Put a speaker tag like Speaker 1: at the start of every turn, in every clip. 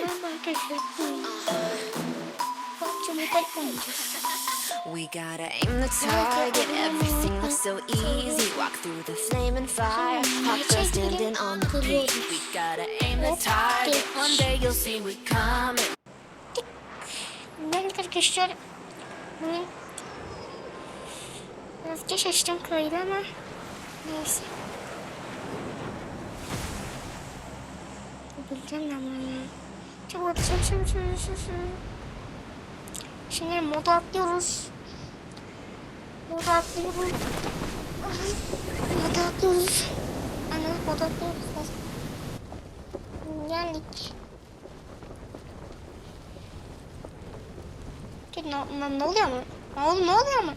Speaker 1: We gotta aim the target, everything looks so easy. Walk through the flame and fire, hot girl standing on the beat. We gotta aim the target, one day you'll see we coming.
Speaker 2: Merhaba arkadaşlar. Bugün biraz geç açtım kaydı ama neyse. Bileceğim ben bunu. Şimdi moda atlıyoruz. Moda atlıyoruz. Moda atlıyoruz. Anladım, moda atlıyoruz. Geldik. Ne, ne, ne oluyor mu? Ol, ne oluyor mu?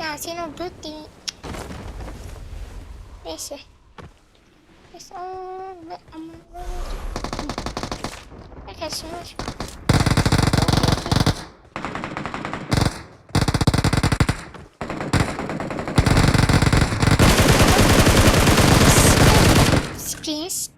Speaker 2: Ya senin o göt değil. Neyse. Neyse. Aa, ve, kesmiş. Please.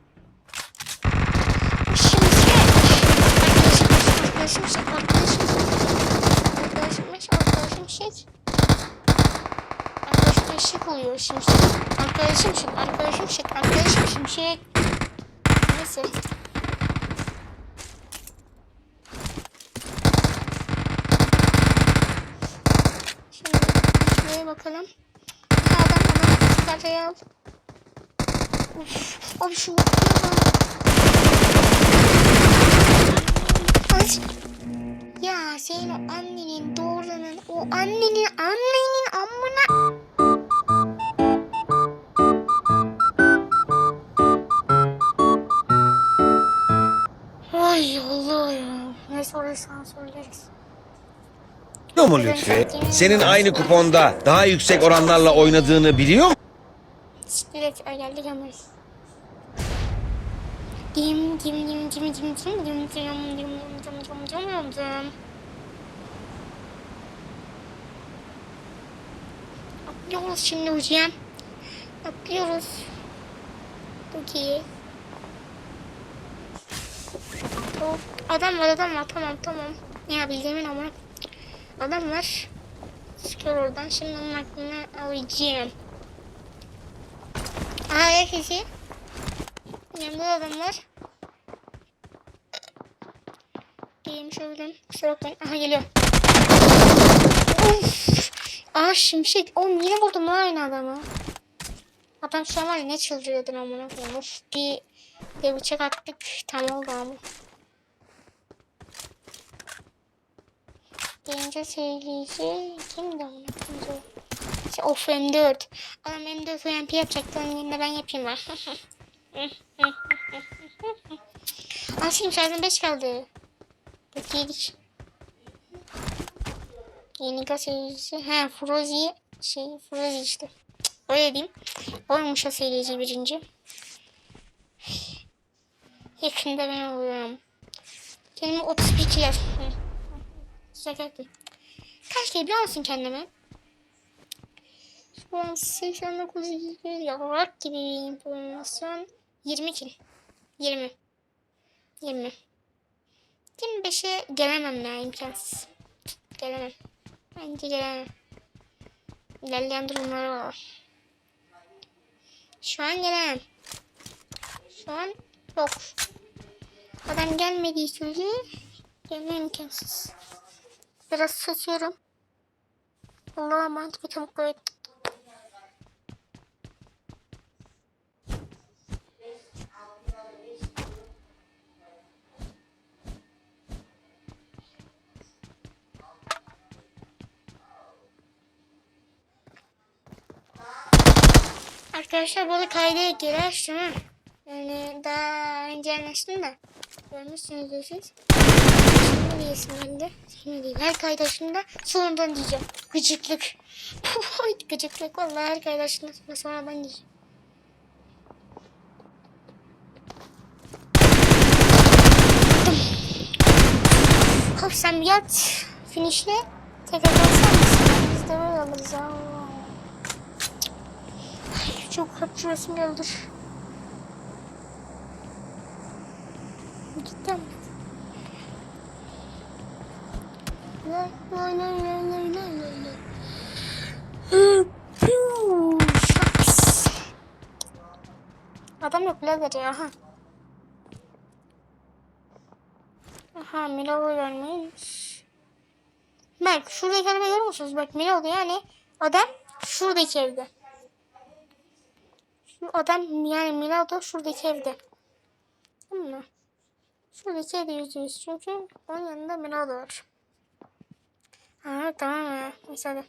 Speaker 2: şimşek oluyor şimşek. Arkadaşım şimşek, arkadaşım şimşek, arkadaşım şimşek. Neyse. yapalım. Sağdan hemen şu kafayı al. Of, abi şu Ya senin o annenin doğranın o annenin annenin amına
Speaker 3: Biliyor mu Lütfi? Senin aynı kuponda daha yüksek oranlarla oynadığını biliyor musun?
Speaker 2: Direkt dim dim dim dim dim dim dim dim dim dim dim dim dim dim. Atlıyoruz şimdi hocam. İyi. Çok- Adam var adam var tamam tamam. Ne yapabileceğimin ama. Adam var. Çıkıyor oradan şimdi onun aklını alacağım. Aa herkesi. Yanımda da adam var. Gelmiş olabilirim. Kusura bakmayın. Aha geliyor. Of. Aa şimşek. Oğlum yine buldum lan aynı adamı. Adam şu an var ya ne çıldırıyordun amına koyayım. Of bir, bir bıçak attık. Tam oldu ama. Birinci seyirci kimdi amına koyayım? Şey, Of M4. Adam M4 UMP yapacaktı. Onun ben yapayım var. Aslında şarjım 5 kaldı. Bak yedik. Yeni gazeteci. He Frozi. Şey Frozi işte. Öyle diyeyim. Oymuş gazeteci birinci. Yakında ben oluyorum. Kendime 31 kilo. Yaptım. Kaç kilo biliyor musun kendime? Şu an 89 gibi yavrak gibi promosyon 20 kil. 20. 20. 25'e gelemem ya imkansız. Gelemem. Bence gelemem. İlerleyen durumları var. Şu an gelemem. Şu an yok. Adam gelmediği sürece gelme imkansız. Biraz saçıyorum. Allah'a emanet bir çabuk böyle Arkadaşlar burada geri açtım ha. Yani daha önce anlaştım da. Görmüşsünüzdür siz. Diyesim geldi. Şimdi değil. Her kaydı açtığımda sonradan diyeceğim. Gıcıklık. Gıcıklık. Vallahi her kaydı açtığımda sonra sonradan diyeceğim. Hop sen yat. Finişle. Tekrar alsar mısın? Biz de böyle alırız. Ay, çok hapşurasım geldi. Cidden mi? Adam yok birader ya. Aha. Aha Milova gelmiş. Bak şuradaki adamı görüyor musunuz? Bak Milova yani adam şuradaki evde. Şu adam yani Milado şuradaki evde. Tamam mı? Şuradaki evde yüzüyoruz çünkü onun yanında Milado var. Ha tamam ya. Neyse.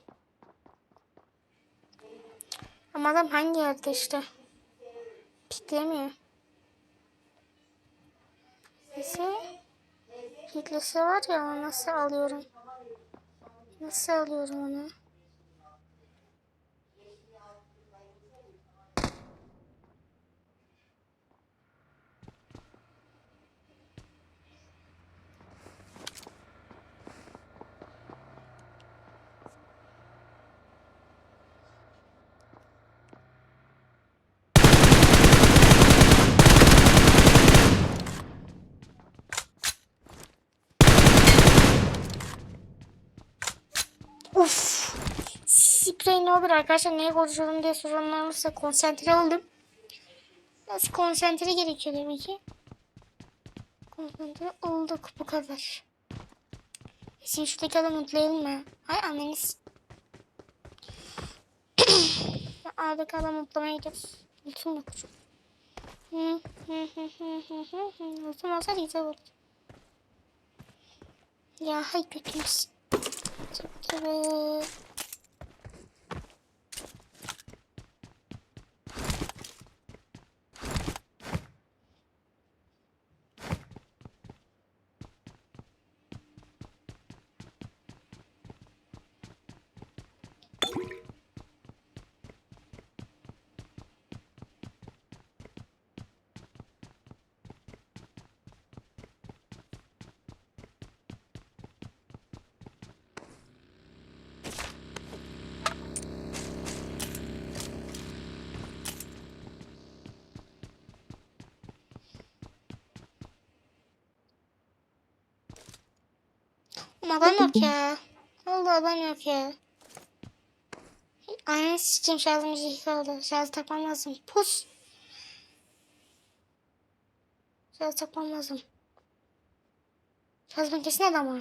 Speaker 2: Ama adam hangi yerde işte? Piklemiyor. Neyse. Hitlesi var ya nasıl alıyorum? Nasıl alıyorum onu? Uf. Sprey ne olur arkadaşlar neye konuşuyorum diye soranlar olursa konsantre oldum. Biraz konsantre gerekiyor demek ki. Konsantre olduk bu kadar. Şimdi şuradaki adamı mutlayalım mı? Hay anneniz. Ağdaki adamı mutlamaya gidiyoruz. Ultum yok. Ultum olsaydı güzel olurdu. Ya hay kötüyüz. Evet. Ama adam yok ya. Oldu adam yok ya. Aynen sıçayım şarjım şey kaldı. Şarj takmam lazım. Pus. Şarj takmam lazım. Şarj makinesi nerede ama?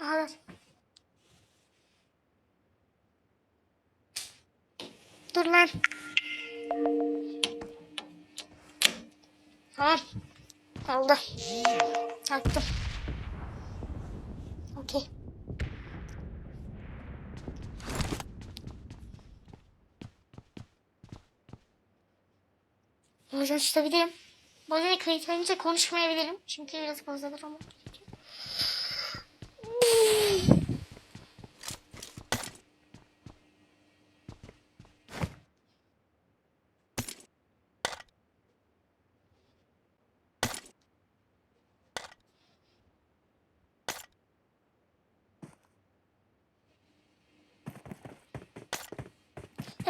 Speaker 2: Aha ver. Dur lan. Tamam. Oldu. Taktım. Okey. Bazen tutabilirim. Bazen kayıt önce konuşmayabilirim. Çünkü biraz bozulur ama.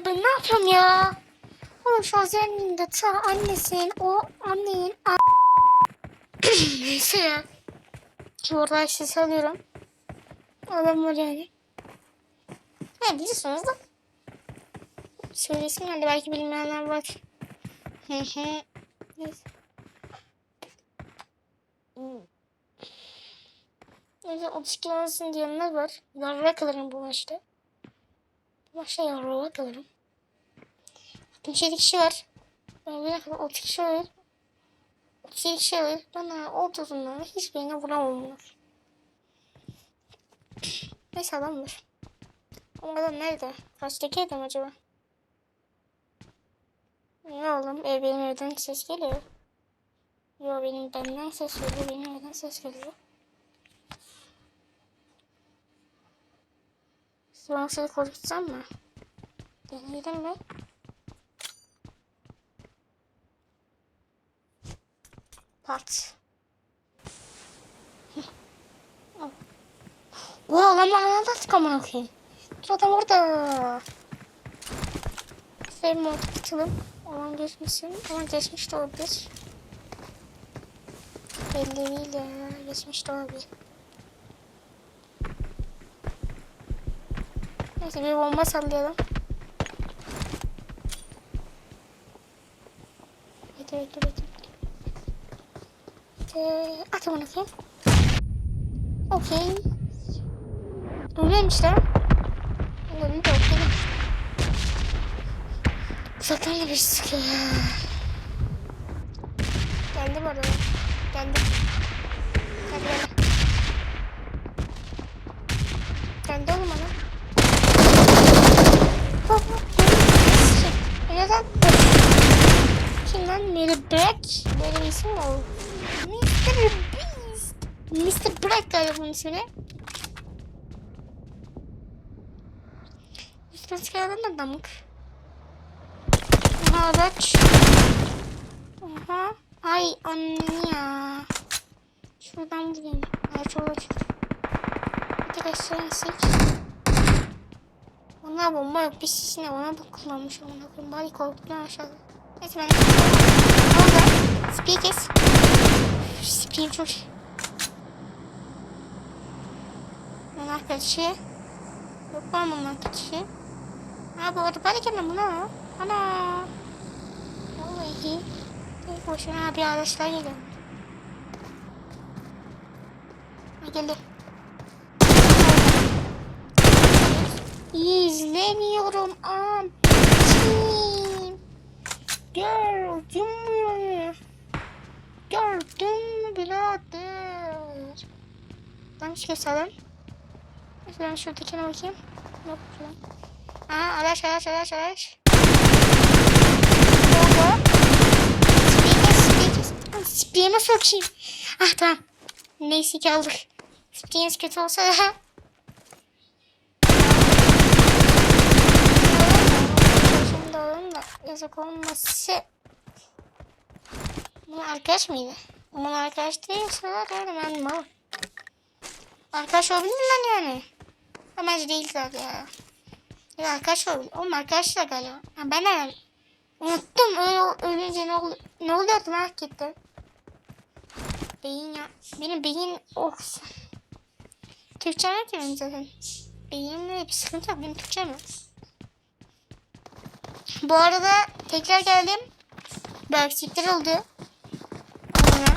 Speaker 2: Ben ne yapıyorum ya? Oğlum şu Azer'in de ta annesinin o annenin a- Neyse ya. Şu orada ses alıyorum. Adam var yani. Ha biliyorsunuz da. Söylesin hadi belki bilmeyenler var. Neyse. Neyse 32 olsun diyenler var. Yarra kalırım bu maçta. Bu maçta yarra kalırım. 67 kişi var. Ben bir kadar 30 kişi var. 37 kişi var. Bana 30'undan hiçbirine vuramamlar. Neyse adam var. O adam nerede? Kaçtaki adam acaba? Ne oğlum? E, benim evden ses geliyor. Yo benim benden ses geliyor. Benim evden ses geliyor. Sonra seni korkutsam mı? Deneyelim mi? Pat. Oha lan lan lan amına koyayım. Dur adam orada. Sevim oldu açalım. Aman geçmişsin. Aman geçmiş de olabilir. Ya. Geçmiş de olabilir. Neyse bir bomba sallayalım. Bekle bekle bekle. Bekle. At onu bakayım. Okey. Öyleymiş lan. Öyle de okey. Uzaktan bir ya. Geldi bu arada. Geldi. Geldi geldi. Geldi oğlum bana. Hop hop. Neden? Kim lan? Mary Black? Böyle bir isim mi olur? Mr. Beast. Galiba bunun ismi. Üstüne çıkardan da damık. Aha araç. Aha. Ay anne ya. Şuradan vurayım. Araç araç. Bir tek aşağı insek. Ona bomba yok. Bir sisine ona bu kullanmış. Ona bakın. Bari korktular aşağıda. Neyse ben... Orada. Speed kes. Speed Bunun arkadaşı. Yok var bunun arkadaşı? Ha bu arada bari gelmem. Ana. Vallahi. Tek boşuna bir araçlar geliyor. Geldi. İzlemiyorum abicim. Gördün mü? Gördün mü birader? Ben hiç keselim. Ben şuradakine bakayım. Yok falan. Aa araç araç araç araç. Oldu. Speaker speaker. Speaker'ıma sokayım. Ah tamam. Neyse ki aldık. Speaker'ınız kötü olsa da. Şimdi alalım da yazık olması. Bu arkadaş mıydı? Aman arkadaş değilse öyle ben mal. Arkadaş olabilir lan yani. Ama bence değiller ya. Ya arkadaş olabilir. Oğlum arkadaşlar galiba. Ha, ben de unuttum. Öyle, ölünce ne, ol, ne oluyordu merak ettim. Beyin ya. Benim beyin oh. Türkçem yok ki benim zaten. Beyinimle bir sıkıntı yok. Benim Türkçem yok. Bu arada tekrar geldim. Bir aksilikler oldu. Sonra.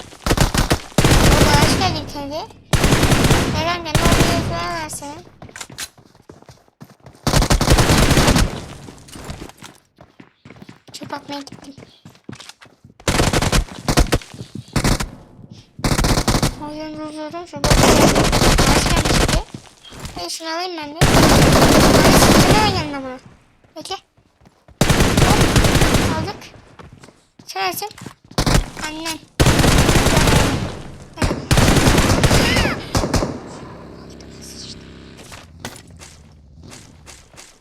Speaker 2: O da aşk geldi bir tane de. Herhangi ne oluyor falan bakmaya gittim. Oyun durdurum şu bakıyorum. Başlamıştı. Ben şunu alayım ben de. Sıkını oynayalım da bunu. Bekle. Aldık. Söylesin. Annem.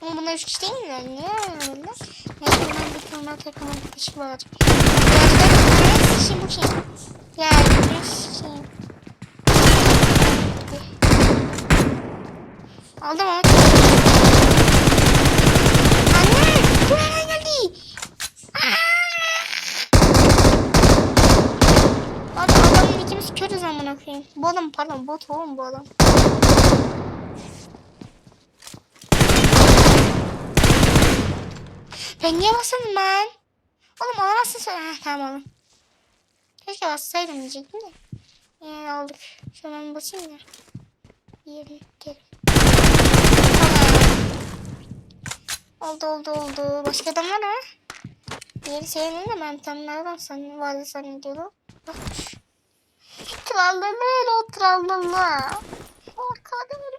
Speaker 2: Ama bunlar üç kişi değil mi? Niye öyle bunlar? Neyse ben bir normal takım arkadaşı var. Gerçekten şey bu şey. Ya bu şey. Aldım onu. Anne! Bu nereden geldi? Abi adamın ikimiz körüz amına koyayım. Bu adam pardon bot oğlum bu adam. Ben niye basmadım ben? Oğlum alamazsın sen. Heh, tamam oğlum. Keşke bassaydım diyecektim de. Yani aldık. Şöyle ben basayım da. Yiyelim. Gidelim. Tamam. Oldu oldu oldu. Başka adam var mı? Diğeri senin de ben tam nereden sen vardı zannediyordum. Bak. Trallala trallala. Arkadaşlar.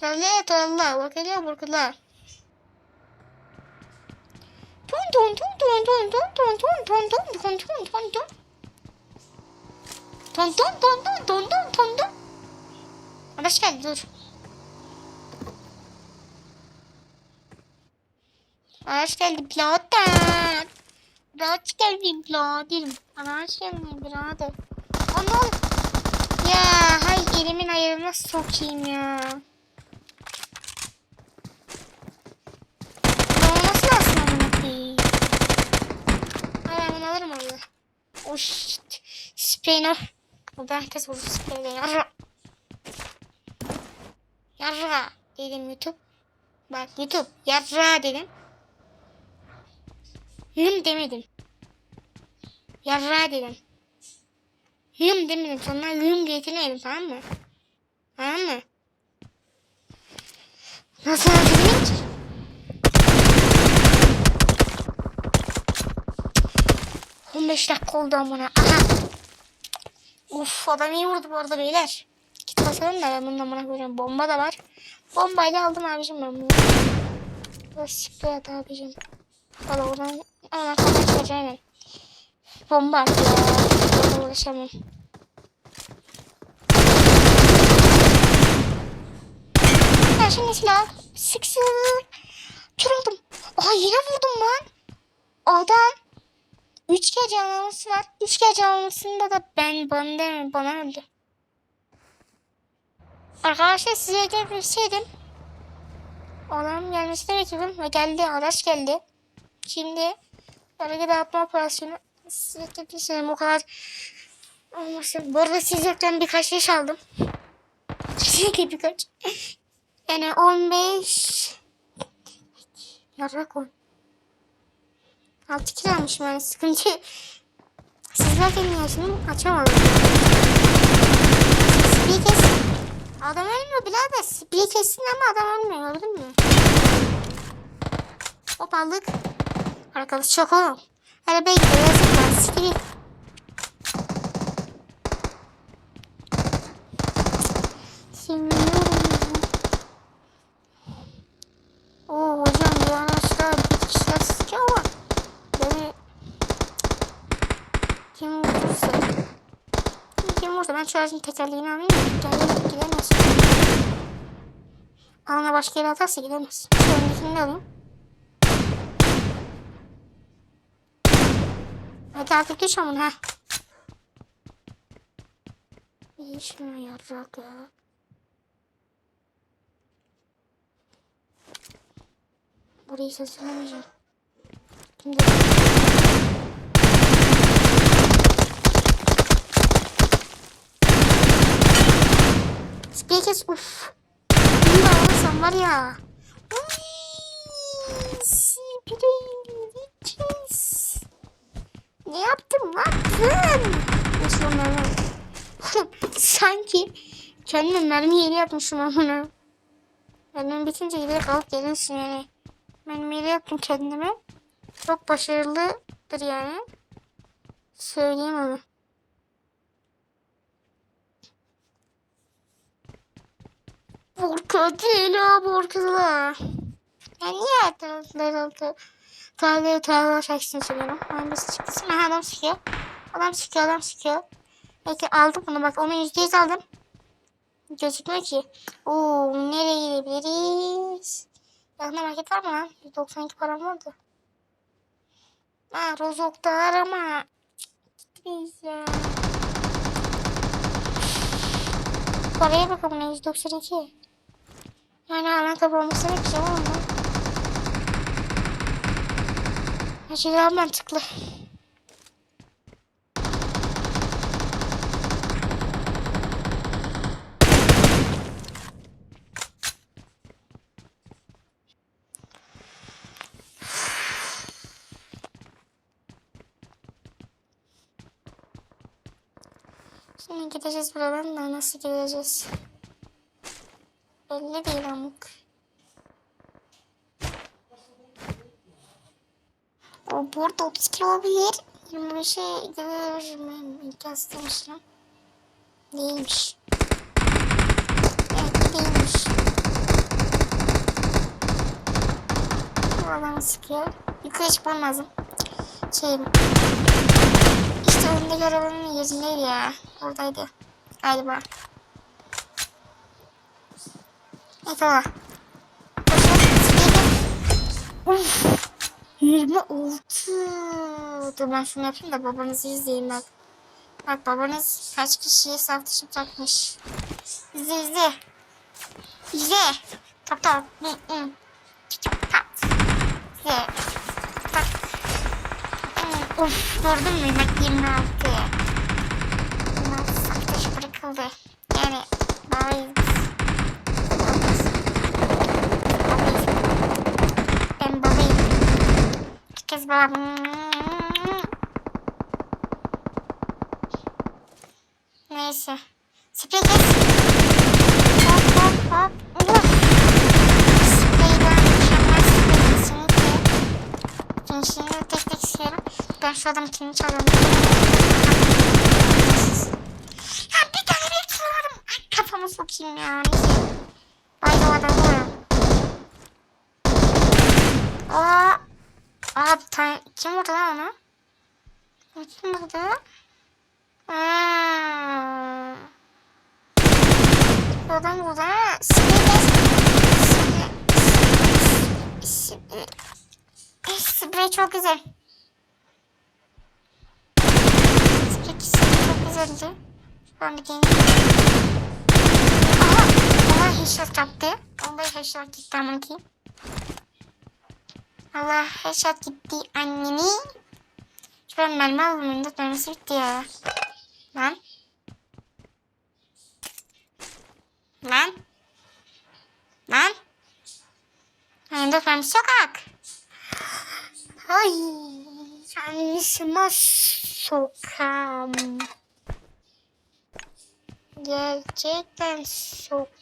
Speaker 2: Trallala trallala. Bakacağım burada. Tun tun tun tun tun. Araç geldi dur. Araç geldi birader. Araç geldi biraderim. Araç geldi birader. Ama ya hay elimin ayarına sokayım ya. Reyna. Burada herkes vurur sıkıldı. Yarra. Yarra dedim YouTube. Bak YouTube yarra dedim. Hım demedim. Yarra dedim. Hım demedim. Sonra hım getirmedim tamam mı? Tamam mı? Nasıl hatırlayayım ki? On beş dakika oldu amına. Aha. Uf adam iyi vurdu bu arada beyler. Kit basalım da ben bundan bana koyacağım. Bomba da var. Bombayla aldım abicim ben bunu. Plastik hayat abicim. Valla oradan ona kadar çıkacağım hemen. Bomba at ya. Ulaşamam. Ben şimdi silah sık sık. Kör oldum. Aa yine vurdum lan. Adam 3 kez canlaması var. 3 kez canlamasında da ben bana demiyor. Bana öldü. Arkadaşlar size de bir gelebilseydim. Adam gelmesini bekledim ve geldi. Araç geldi. Şimdi bölge dağıtma operasyonu size gelebilseydim o kadar olmasın. Bu arada siz yokken birkaç yaş aldım. Çünkü birkaç. Yani 15 yarak 10. Altı kilo almışım yani sıkıntı. Siz zaten yaşını açamadım. Spiyi kesin. Adam ölmüyor birader. Spiyi kesin ama adam ölmüyor öldün mü? Hop aldık. Arkadaş çok oğlum. Arabaya gidiyor yazık lan. Spiyi. Şimdi olursa ben şarjın tekerleğini alayım. Tekerleği gidemez. Alana başka yere atarsa gidemez. Öndekini de alayım. Hadi artık geç amına. Heh. İyi şuna yarrak ya. Burayı seslenemeyeceğim. Şimdi... Sprey kes. Uf. Bunu da alırsam var ya. Ne yaptım lan? Nasıl mermi? Sanki kendime mermi yeri yapmışım ama. Mermim bitince gidip alıp gelirsin yani. Mermi yeri yaptım kendime. Çok başarılıdır yani. Söyleyeyim onu. Burka değil o burkada. Ya niye hayatımızda tane tane şarkısını söylüyorum. Ben çıktı? Şimdi adam çıkıyor. Adam çıkıyor, adam çıkıyor. Peki aldım bunu bak onu yüzde yüz aldım. Gözükmüyor ki. Oo nereye gidebiliriz? Yakında market var mı lan? 192 param vardı. Ha Rozok'ta arama. Gitmeyiz ya. Paraya bakalım 192. Yani ana kapı olmasını bekleyeceğim ama. Her şey daha mantıklı. Şimdi gideceğiz buradan da nasıl gideceğiz? belli değil amık. O burada 30 kilo olabilir. 25'e gidebilirim. İlk hastaymışım. Değilmiş. Evet değilmiş. Buradan sıkıyor. Yukarı çıkmam lazım. Şey... İşte önünde görevinin yerindeydi ya. Oradaydı. Galiba. Uf. 26. Dur ben şunu yapayım da babanızı izleyeyim ben. Bak babanız kaç kişiye saf dışı bırakmış. İzle izle. İzle. Top top. Hı hı. Top. İzle. Top. Of gördün mü? Bak 26. saf dışı bırakıldı. Yani daha. Kes baba. Neyse. Sprey kes. Hop hop hop. Vur. Spreyden mükemmel sprey kesinlikle. Gençliğini tek tek istiyorum. Ben şu adam kimini çalıyorum. Ya bir tane bekliyorum. Ay kafamı sokayım ya. Neyse. Ay o adamı vuruyorum. Aa. Aa bir tane. Kim vurdu lan onu? Kim vurdu? Aa. Bu adam vurdu. Sprey çok güzel. Sprey çok güzeldi. Ben bir deneyeyim. Aha. Allah headshot yaptı. Allah headshot gitti aman ki. Allah headshot gitti anneni. Şöyle mermi. Önünde mermisi bitti ya. Lan. Lan. Lan. Önünde mermisi sokak. Ay. Yanlışıma sokam. Gerçekten sokam.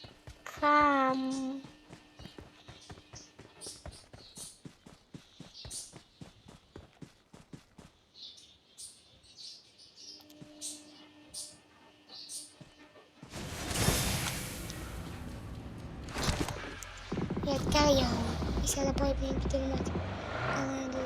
Speaker 2: yeter ya. İnşallah boy benim bitirmez. Allah'a emanet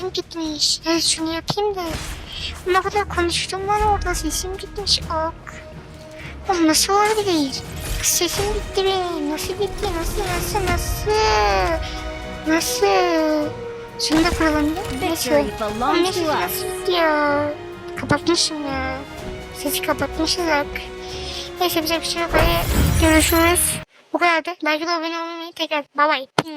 Speaker 2: sesim gitmiş. Ben şunu yapayım da. Ne kadar konuştum var orada sesim gitmiş. Ok. Oğlum nasıl olabilir? Sesim gitti benim. Nasıl gitti? Nasıl? Nasıl? Nasıl? Nasıl? Şunu da kuralım da. Nasıl?
Speaker 1: Belongs
Speaker 2: Nasıl? Nasıl gidiyor? Kapatmışım ya. Sesi kapatmışız bak. Neyse bize bir şey yok. Hadi görüşürüz. Bu kadar da. Belki de abone olmayı tekrar. Bye bye.